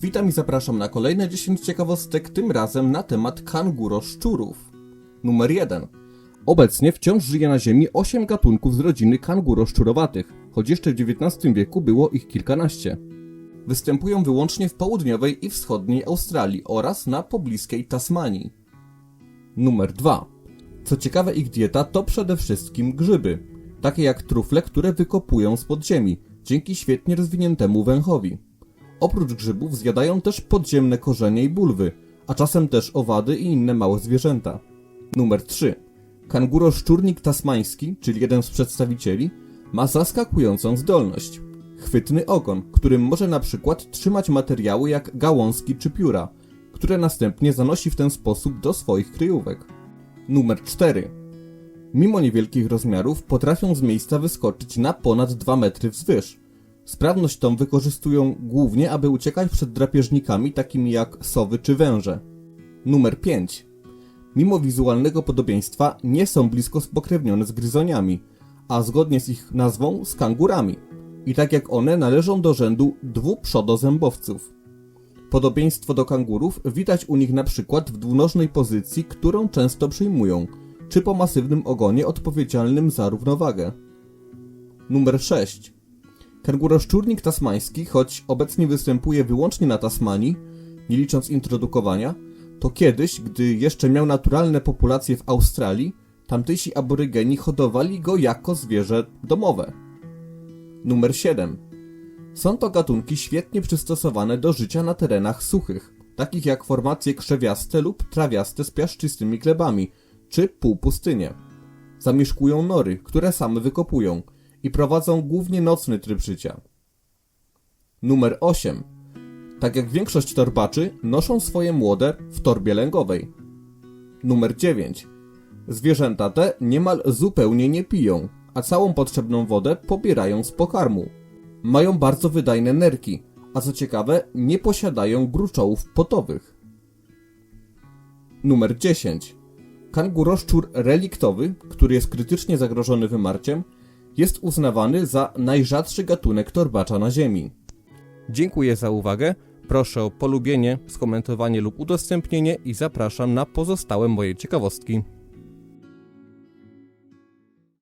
Witam i zapraszam na kolejne 10 ciekawostek, tym razem na temat kanguro szczurów. Numer 1. Obecnie wciąż żyje na Ziemi 8 gatunków z rodziny kanguro szczurowatych, choć jeszcze w XIX wieku było ich kilkanaście. Występują wyłącznie w południowej i wschodniej Australii oraz na pobliskiej Tasmanii. Numer 2. Co ciekawe, ich dieta to przede wszystkim grzyby, takie jak trufle, które wykopują z podziemi, dzięki świetnie rozwiniętemu węchowi. Oprócz grzybów zjadają też podziemne korzenie i bulwy, a czasem też owady i inne małe zwierzęta. Numer 3. Kanguro szczurnik tasmański, czyli jeden z przedstawicieli, ma zaskakującą zdolność. Chwytny ogon, którym może na przykład trzymać materiały jak gałązki czy pióra, które następnie zanosi w ten sposób do swoich kryjówek. Numer 4. Mimo niewielkich rozmiarów potrafią z miejsca wyskoczyć na ponad 2 metry wzwyż. Sprawność tą wykorzystują głównie, aby uciekać przed drapieżnikami takimi jak sowy czy węże. Numer 5. Mimo wizualnego podobieństwa nie są blisko spokrewnione z gryzoniami, a zgodnie z ich nazwą z kangurami. I tak jak one należą do rzędu dwuprzodozębowców. Podobieństwo do kangurów widać u nich na przykład w dwunożnej pozycji, którą często przyjmują, czy po masywnym ogonie odpowiedzialnym za równowagę. Numer 6. Kanguroszczurnik tasmański, choć obecnie występuje wyłącznie na Tasmanii, nie licząc introdukowania, to kiedyś, gdy jeszcze miał naturalne populacje w Australii, tamtejsi aborygeni hodowali go jako zwierzę domowe. Numer 7. Są to gatunki świetnie przystosowane do życia na terenach suchych, takich jak formacje krzewiaste lub trawiaste z piaszczystymi glebami, czy półpustynie. Zamieszkują nory, które same wykopują i prowadzą głównie nocny tryb życia. Numer 8. Tak jak większość torbaczy, noszą swoje młode w torbie lęgowej. Numer 9. Zwierzęta te niemal zupełnie nie piją, a całą potrzebną wodę pobierają z pokarmu. Mają bardzo wydajne nerki, a co ciekawe, nie posiadają gruczołów potowych. Numer 10. Kanguroszczur reliktowy, który jest krytycznie zagrożony wymarciem, jest uznawany za najrzadszy gatunek torbacza na Ziemi. Dziękuję za uwagę. Proszę o polubienie, skomentowanie lub udostępnienie i zapraszam na pozostałe moje ciekawostki.